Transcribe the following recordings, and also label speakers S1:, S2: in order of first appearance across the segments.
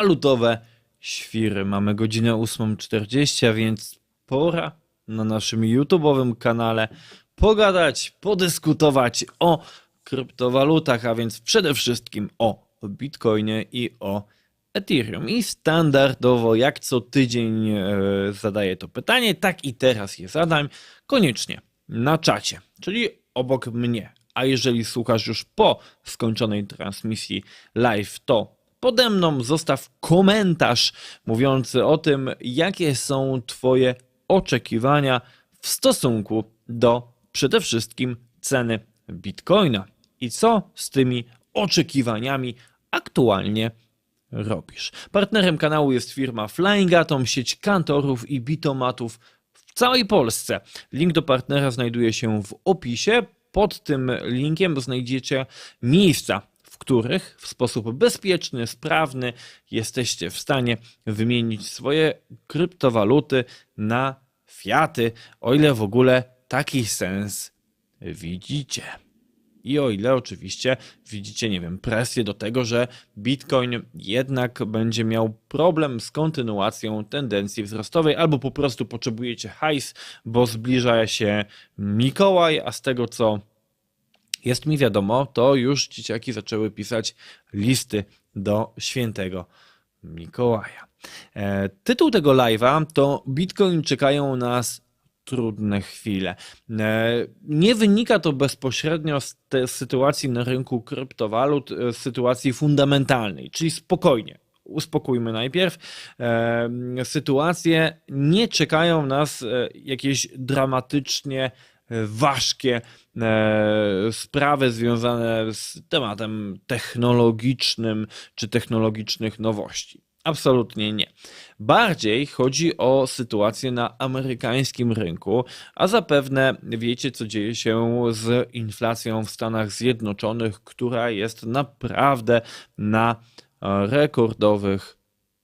S1: walutowe świry. Mamy godzinę 8.40, a więc pora na naszym YouTube'owym kanale pogadać, podyskutować o kryptowalutach, a więc przede wszystkim o Bitcoinie i o Ethereum. I standardowo, jak co tydzień e, zadaję to pytanie, tak i teraz je zadam koniecznie na czacie, czyli obok mnie. A jeżeli słuchasz już po skończonej transmisji live, to pode mną zostaw komentarz mówiący o tym, jakie są Twoje oczekiwania w stosunku do przede wszystkim ceny Bitcoina i co z tymi oczekiwaniami aktualnie robisz. Partnerem kanału jest firma Flying Atom, sieć kantorów i bitomatów w całej Polsce. Link do partnera znajduje się w opisie. Pod tym linkiem znajdziecie miejsca, których w sposób bezpieczny, sprawny jesteście w stanie wymienić swoje kryptowaluty na fiaty, o ile w ogóle taki sens widzicie. I o ile oczywiście widzicie, nie wiem, presję do tego, że Bitcoin jednak będzie miał problem z kontynuacją tendencji wzrostowej, albo po prostu potrzebujecie hajs, bo zbliża się Mikołaj, a z tego co jest mi wiadomo, to już dzieciaki zaczęły pisać listy do świętego Mikołaja. E, tytuł tego live'a to Bitcoin czekają nas trudne chwile. E, Nie wynika to bezpośrednio z tej sytuacji na rynku kryptowalut, e, z sytuacji fundamentalnej, czyli spokojnie. Uspokójmy najpierw. E, Sytuacje nie czekają nas jakieś dramatycznie ważkie e, sprawy związane z tematem technologicznym czy technologicznych nowości. Absolutnie nie. Bardziej chodzi o sytuację na amerykańskim rynku, a zapewne wiecie, co dzieje się z inflacją w Stanach Zjednoczonych, która jest naprawdę na e, rekordowych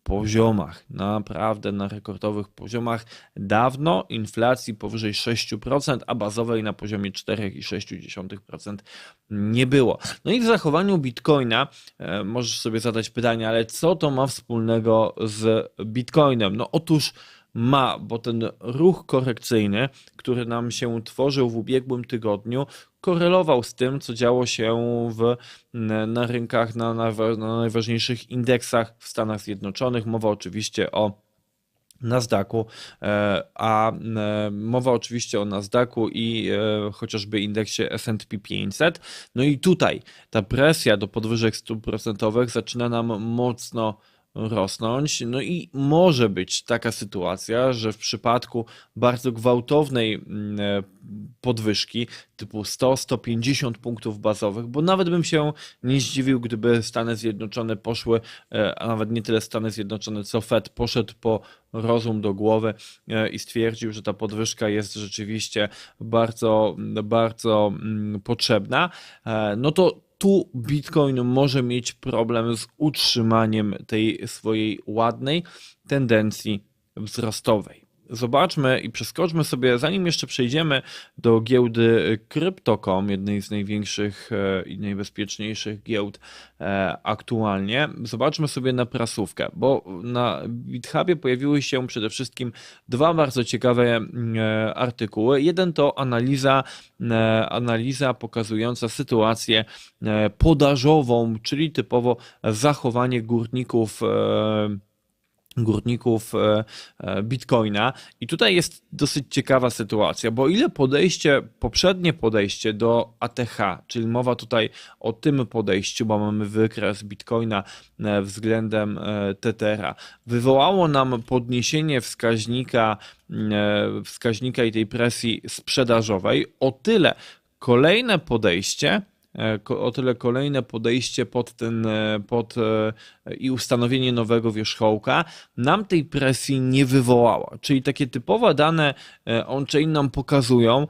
S1: poziomach. Naprawdę na rekordowych poziomach. Dawno inflacji powyżej 6%, a bazowej na poziomie 4,6% nie było. No i w zachowaniu Bitcoina e, możesz sobie zadać pytanie, ale co to ma wspólnego z Bitcoinem? No otóż ma, bo ten ruch korekcyjny, który nam się tworzył w ubiegłym tygodniu, korelował z tym, co działo się w, na rynkach, na, na, na najważniejszych indeksach w Stanach Zjednoczonych. Mowa oczywiście o Nasdaqu, e, a mowa oczywiście o Nasdaqu i e, chociażby indeksie S&P 500. No i tutaj ta presja do podwyżek stóp procentowych zaczyna nam mocno rosnąć. No i może być taka sytuacja, że w przypadku bardzo gwałtownej mm, e, podwyżki typu 100-150 punktów bazowych, bo nawet bym się nie zdziwił, gdyby Stany Zjednoczone poszły, e, a nawet nie tyle Stany Zjednoczone, co Fed poszedł po rozum do głowy e, i stwierdził, że ta podwyżka jest rzeczywiście bardzo, bardzo potrzebna, no to tu Bitcoin może mieć problem z utrzymaniem tej swojej ładnej tendencji wzrostowej. Zobaczmy i przeskoczmy sobie, zanim jeszcze przejdziemy do giełdy Crypto.com, jednej z największych e, i najbezpieczniejszych giełd e, aktualnie. Zobaczmy sobie na prasówkę, bo na GitHubie pojawiły się przede wszystkim dwa bardzo ciekawe e, artykuły. Jeden to analiza, analiza pokazująca sytuację podażową, czyli typowo zachowanie górników górników e, e, Bitcoina. I tutaj jest dosyć ciekawa sytuacja, bo ile podejście, poprzednie podejście do ATH, czyli mowa tutaj o tym podejściu, bo mamy wykres Bitcoina e, względem Tethera, wywołało nam podniesienie wskaźnika, wskaźnika i tej presji sprzedażowej, o tyle kolejne podejście o tyle kolejne podejście pod ten, e, pod e, i ustanowienie nowego wierzchołka nam tej presji nie wywołała. Czyli takie typowe dane on-chain nam pokazują,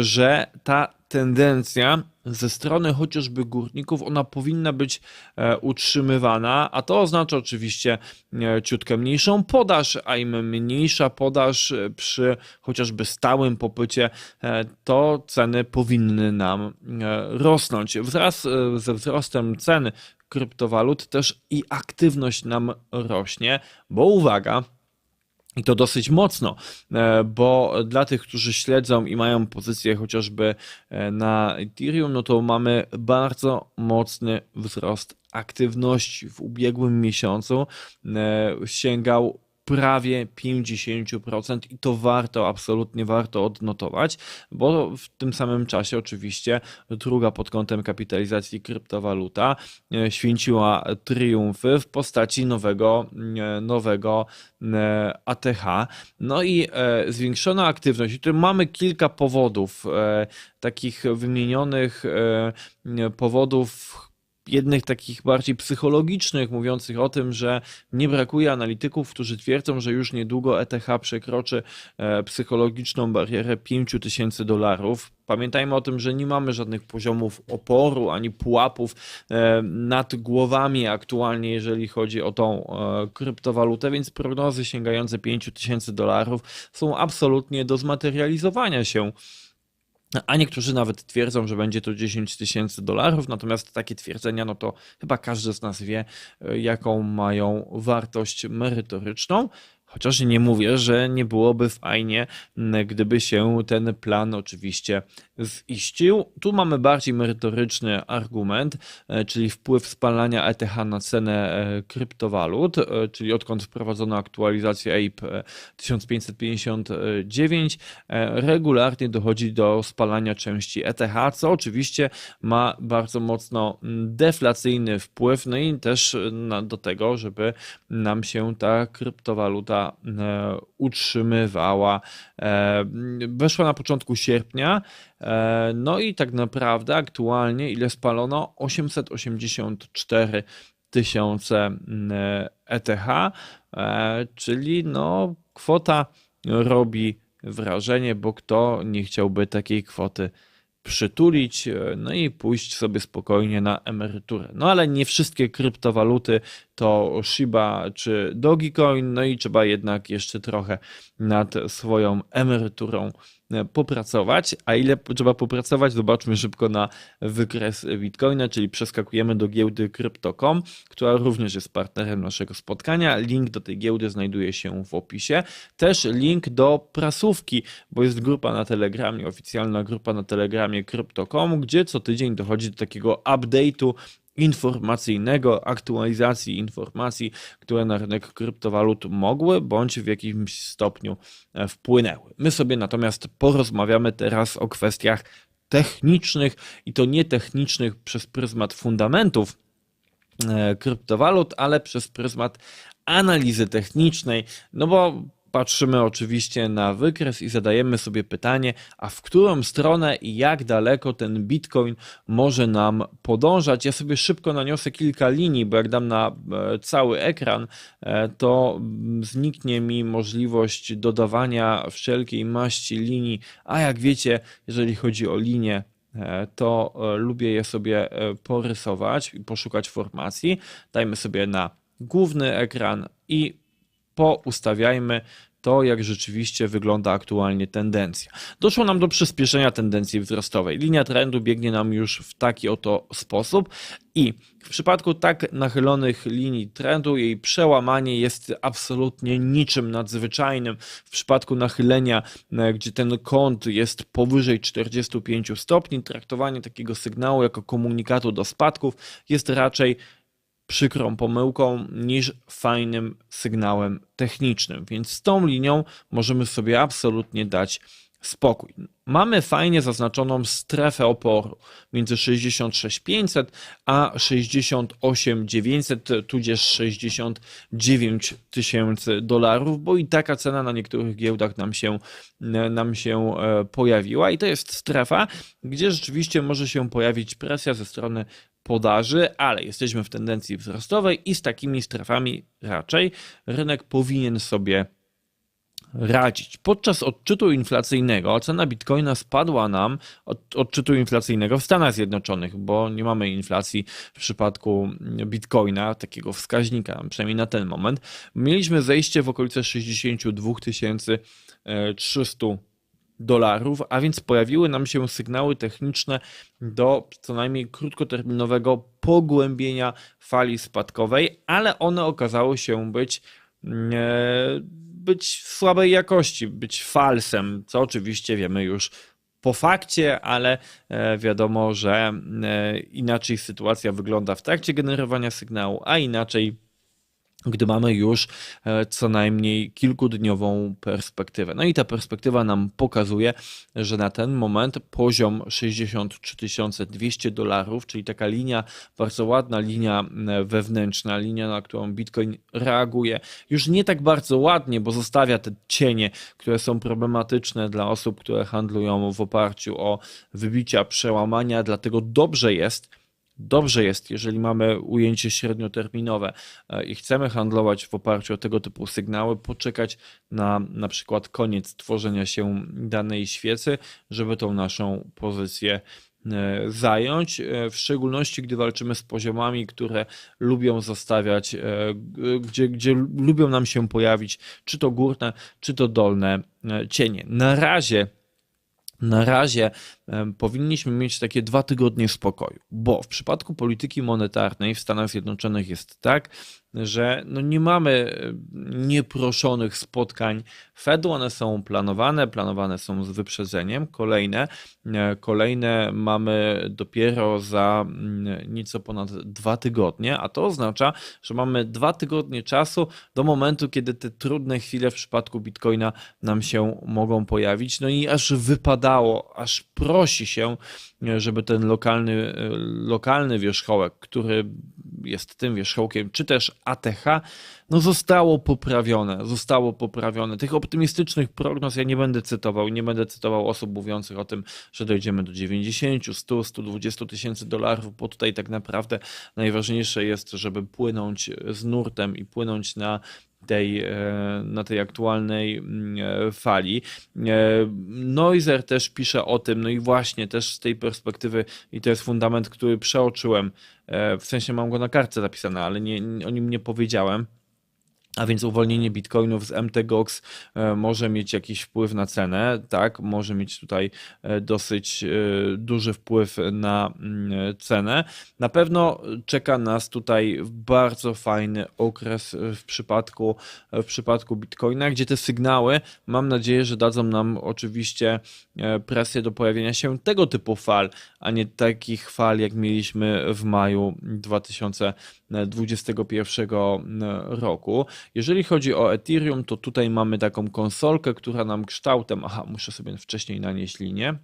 S1: że ta tendencja ze strony chociażby górników, ona powinna być e, utrzymywana, a to oznacza oczywiście e, ciutkę mniejszą podaż, a im mniejsza podaż e, przy chociażby stałym popycie, to ceny powinny nam rosnąć. Wraz ze wzrostem cen kryptowalut też i aktywność nam rośnie, bo uwaga, i to dosyć mocno, e, bo dla tych, którzy śledzą i mają pozycję chociażby e, na Ethereum, no to mamy bardzo mocny wzrost aktywności. W ubiegłym miesiącu e, sięgał prawie 50% i to warto, absolutnie warto odnotować, bo w tym samym czasie oczywiście druga pod kątem kapitalizacji kryptowaluta e, święciła triumfy w postaci nowego, e, nowego e, ATH. No i zwiększona aktywność. I tu mamy kilka powodów, takich wymienionych powodów, jednych takich bardziej psychologicznych, mówiących o tym, że nie brakuje analityków, którzy twierdzą, że już niedługo ETH przekroczy e, psychologiczną barierę 5000 dolarów. Pamiętajmy o tym, że nie mamy żadnych poziomów oporu ani pułapów e, nad głowami aktualnie, jeżeli chodzi o tą e, kryptowalutę, więc prognozy sięgające 5000 dolarów są absolutnie do zmaterializowania się. A niektórzy nawet twierdzą, że będzie to 10 tysięcy dolarów, natomiast takie twierdzenia, no to chyba każdy z nas wie, e, jaką mają wartość merytoryczną. Chociaż nie mówię, że nie byłoby fajnie, gdyby się ten plan oczywiście ziścił. Tu mamy bardziej merytoryczny argument, e, czyli wpływ spalania ETH na cenę e, kryptowalut, e, czyli odkąd wprowadzono aktualizację APE 1559, regularnie dochodzi do spalania części ETH, co oczywiście ma bardzo mocno deflacyjny wpływ, no i też do tego, żeby nam się ta kryptowaluta utrzymywała. Weszła na początku sierpnia, E, no i tak naprawdę aktualnie ile spalono? 884 tysiące ETH, e, czyli no kwota robi wrażenie, bo kto nie chciałby takiej kwoty przytulić, e, no i pójść sobie spokojnie na emeryturę. No ale nie wszystkie kryptowaluty to Shiba czy Dogecoin, no i trzeba jednak jeszcze trochę nad swoją emeryturą popracować, a ile trzeba popracować, zobaczmy szybko na wykres Bitcoina, czyli przeskakujemy do giełdy Crypto.com, która również jest partnerem naszego spotkania. Link do tej giełdy znajduje się w opisie. Też link do prasówki, bo jest grupa na Telegramie, oficjalna grupa na Telegramie Crypto.com, gdzie co tydzień dochodzi do takiego update'u informacyjnego, aktualizacji informacji, które na rynek kryptowalut mogły bądź w jakimś stopniu e, wpłynęły. My sobie natomiast porozmawiamy teraz o kwestiach technicznych i to nie technicznych przez pryzmat fundamentów e, kryptowalut, ale przez pryzmat analizy technicznej, no bo patrzymy oczywiście na wykres i zadajemy sobie pytanie, a w którą stronę i jak daleko ten Bitcoin może nam podążać. Ja sobie szybko naniosę kilka linii, bo jak dam na e, cały ekran, e, to zniknie mi możliwość dodawania wszelkiej maści linii, a jak wiecie, jeżeli chodzi o linie, e, to lubię je sobie porysować i poszukać formacji. Dajmy sobie na główny ekran i poustawiajmy to, jak rzeczywiście wygląda aktualnie tendencja. Doszło nam do przyspieszenia tendencji wzrostowej. Linia trendu biegnie nam już w taki oto sposób i w przypadku tak nachylonych linii trendu jej przełamanie jest absolutnie niczym nadzwyczajnym. W przypadku nachylenia, e, gdzie ten kąt jest powyżej 45 stopni, traktowanie takiego sygnału jako komunikatu do spadków jest raczej przykrą pomyłką niż fajnym sygnałem technicznym. Więc z tą linią możemy sobie absolutnie dać spokój. Mamy fajnie zaznaczoną strefę oporu między 66500 a 68900, tudzież 69 tysięcy dolarów, bo i taka cena na niektórych giełdach nam się, nam się e, pojawiła i to jest strefa, gdzie rzeczywiście może się pojawić presja ze strony podaży, ale jesteśmy w tendencji wzrostowej i z takimi strefami raczej rynek powinien sobie radzić. Podczas odczytu inflacyjnego cena bitcoina spadła nam od odczytu inflacyjnego w Stanach Zjednoczonych, bo nie mamy inflacji w przypadku bitcoina, takiego wskaźnika, przynajmniej na ten moment. Mieliśmy zejście w okolice 62 300 dolarów, a więc pojawiły nam się sygnały techniczne do co najmniej krótkoterminowego pogłębienia fali spadkowej, ale one okazały się być e, być słabej jakości, być falsem, co oczywiście wiemy już po fakcie, ale e, wiadomo, że e, inaczej sytuacja wygląda w trakcie generowania sygnału, a inaczej gdy mamy już e, co najmniej kilkudniową perspektywę. No i ta perspektywa nam pokazuje, że na ten moment poziom 63 200 dolarów, czyli taka linia, bardzo ładna linia wewnętrzna, linia, na którą Bitcoin reaguje, już nie tak bardzo ładnie, bo zostawia te cienie, które są problematyczne dla osób, które handlują w oparciu o wybicia, przełamania, dlatego dobrze jest, Dobrze jest, jeżeli mamy ujęcie średnioterminowe e, i chcemy handlować w oparciu o tego typu sygnały, poczekać na na przykład koniec tworzenia się danej świecy, żeby tą naszą pozycję e, zająć, e, w szczególności gdy walczymy z poziomami, które lubią zostawiać, gdzie, gdzie lubią nam się pojawić, czy to górne, czy to dolne cienie. Na razie na razie powinniśmy mieć takie dwa tygodnie spokoju, bo w przypadku polityki monetarnej w Stanach Zjednoczonych jest tak, że no nie mamy nieproszonych spotkań Fedu, one są planowane, planowane są z wyprzedzeniem. Kolejne, e, kolejne mamy dopiero za mm, nieco ponad dwa tygodnie, a to oznacza, że mamy dwa tygodnie czasu do momentu, kiedy te trudne chwile w przypadku Bitcoina nam się mogą pojawić. No i aż wypadało, aż prosi się, żeby ten lokalny, lokalny wierzchołek, który jest tym wierzchołkiem, czy też ATH, no zostało poprawione, zostało poprawione. Tych optymistycznych prognoz ja nie będę cytował, nie będę cytował osób mówiących o tym, że dojdziemy do 90, 100, 120 tysięcy dolarów, bo tutaj tak naprawdę najważniejsze jest, żeby płynąć z nurtem i płynąć na tej, e, na tej aktualnej mm, e, fali. E, Noiser też pisze o tym, no i właśnie też z tej perspektywy, i to jest fundament, który przeoczyłem, w sensie mam go na kartce zapisane, ale nie, o nim nie powiedziałem. A więc uwolnienie bitcoinów z MTGOX e, może mieć jakiś wpływ na cenę, tak? Może mieć tutaj e, dosyć e, duży wpływ na mm, cenę. Na pewno czeka nas tutaj bardzo fajny okres w przypadku, w przypadku bitcoina, gdzie te sygnały, mam nadzieję, że dadzą nam oczywiście presję do pojawienia się tego typu fal, a nie takich fal, jak mieliśmy w maju 2021 roku. Jeżeli chodzi o Ethereum, to tutaj mamy taką konsolkę, która nam kształtem, aha, muszę sobie wcześniej nanieść linię,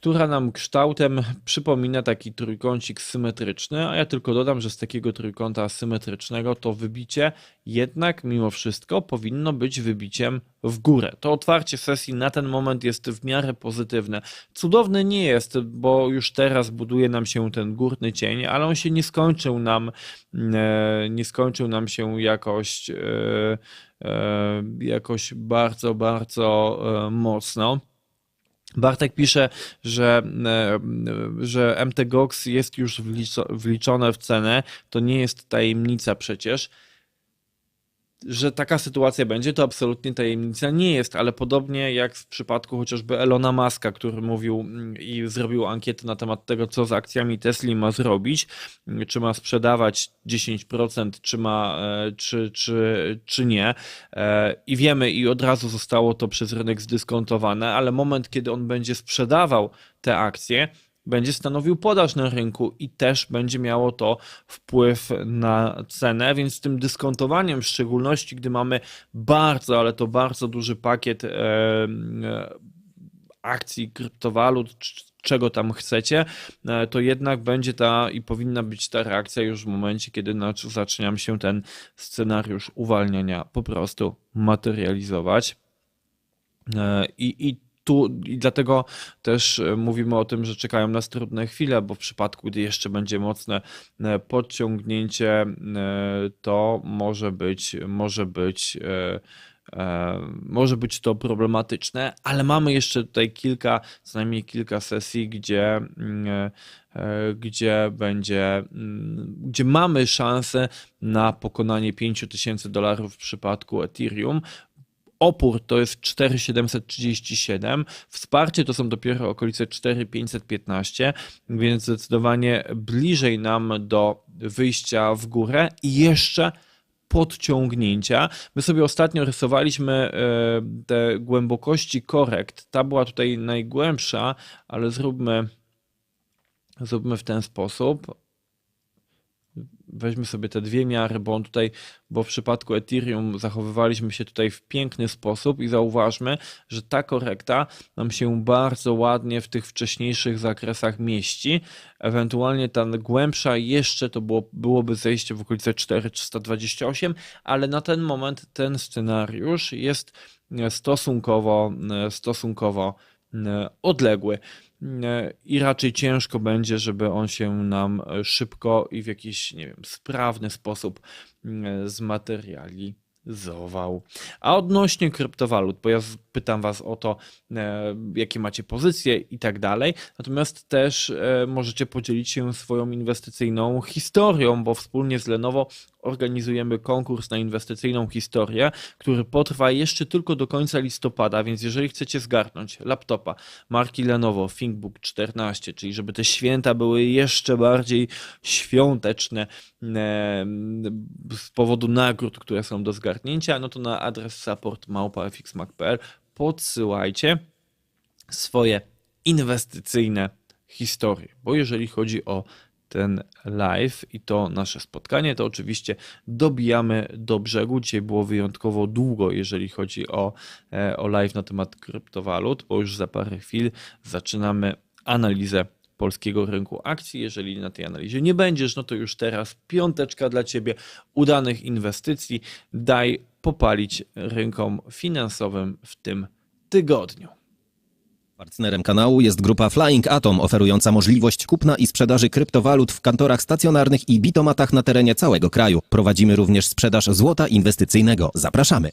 S1: która nam kształtem przypomina taki trójkącik symetryczny, a ja tylko dodam, że z takiego trójkąta symetrycznego to wybicie jednak mimo wszystko powinno być wybiciem w górę. To otwarcie sesji na ten moment jest w miarę pozytywne. Cudowne nie jest, bo już teraz buduje nam się ten górny cień, ale on się nie skończył nam, e, nie skończył nam się jakoś, e, e, jakoś bardzo, bardzo mocno. Bartek pisze, że, że MTGOX jest już wliczone w cenę. To nie jest tajemnica przecież że taka sytuacja będzie, to absolutnie tajemnica nie jest, ale podobnie jak w przypadku chociażby Elona Muska, który mówił mm, i zrobił ankietę na temat tego, co z akcjami Tesla ma zrobić, mm, czy ma sprzedawać 10%, czy, ma, e, czy, czy, czy nie. E, I wiemy, i od razu zostało to przez rynek zdyskontowane, ale moment, kiedy on będzie sprzedawał te akcje, będzie stanowił podaż na rynku i też będzie miało to wpływ na cenę, więc tym dyskontowaniem, w szczególności gdy mamy bardzo, ale to bardzo duży pakiet e, e, akcji, kryptowalut, czego tam chcecie, e, to jednak będzie ta i powinna być ta reakcja już w momencie, kiedy zacznie się ten scenariusz uwalniania po prostu materializować. I, i i dlatego też e, mówimy o tym, że czekają nas trudne chwile, bo w przypadku, gdy jeszcze będzie mocne e, podciągnięcie, e, to może być, może być może być to problematyczne, ale mamy jeszcze tutaj kilka, co najmniej kilka sesji, gdzie, mm, gdzie będzie, mm, gdzie mamy szansę na pokonanie 5000 dolarów w przypadku Ethereum opór to jest 4,737, wsparcie to są dopiero okolice 4,515, więc zdecydowanie bliżej nam do wyjścia w górę i jeszcze podciągnięcia. My sobie ostatnio rysowaliśmy e, te głębokości korekt. Ta była tutaj najgłębsza, ale zróbmy, zróbmy w ten sposób. Weźmy sobie te dwie miary, bo on tutaj, bo w przypadku Ethereum zachowywaliśmy się tutaj w piękny sposób i zauważmy, że ta korekta nam się bardzo ładnie w tych wcześniejszych zakresach mieści. Ewentualnie ta głębsza jeszcze to było, byłoby zejście w okolice 4,328, ale na ten moment ten scenariusz jest stosunkowo, stosunkowo odległy i raczej ciężko będzie, żeby on się nam szybko i w jakiś, nie wiem, sprawny sposób zmaterializował. A odnośnie kryptowalut, bo ja pytam Was o to, e, jakie macie pozycje i tak dalej, natomiast też e, możecie podzielić się swoją inwestycyjną historią, bo wspólnie z Lenovo organizujemy konkurs na inwestycyjną historię, który potrwa jeszcze tylko do końca listopada, więc jeżeli chcecie zgarnąć laptopa marki Lenovo ThinkBook 14, czyli żeby te święta były jeszcze bardziej świąteczne z powodu nagród, które są do zgarnięcia, no to na adres support małpa.fxmac.pl podsyłajcie swoje inwestycyjne historie, bo jeżeli chodzi o ten live i to nasze spotkanie, to oczywiście dobijamy do brzegu. Dzisiaj było wyjątkowo długo, jeżeli chodzi o, e, o live na temat kryptowalut, bo już za parę chwil zaczynamy analizę polskiego rynku akcji. Jeżeli na tej analizie nie będziesz, no to już teraz piąteczka dla Ciebie udanych inwestycji. Daj popalić rynkom finansowym w tym tygodniu.
S2: Partnerem kanału jest grupa Flying Atom, oferująca możliwość kupna i sprzedaży kryptowalut w kantorach stacjonarnych i bitomatach na terenie całego kraju. Prowadzimy również sprzedaż złota inwestycyjnego. Zapraszamy.